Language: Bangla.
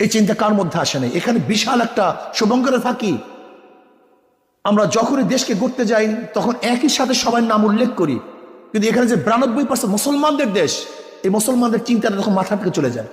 এই চিন্তা কার মধ্যে আসে নাই? এখানে বিশাল একটা শুভঙ্করের থাকি। আমরা যখনই দেশকে গড়তে যাই, তখন একই সাথে সবাই নাম উল্লেখ করি। কিন্তু এখানে যে বিরানব্বই পার্সেন্ট মুসলমানদের দেশ, এই মুসলমানদের চিন্তাটা তখন মাথা থেকে চলে যায়।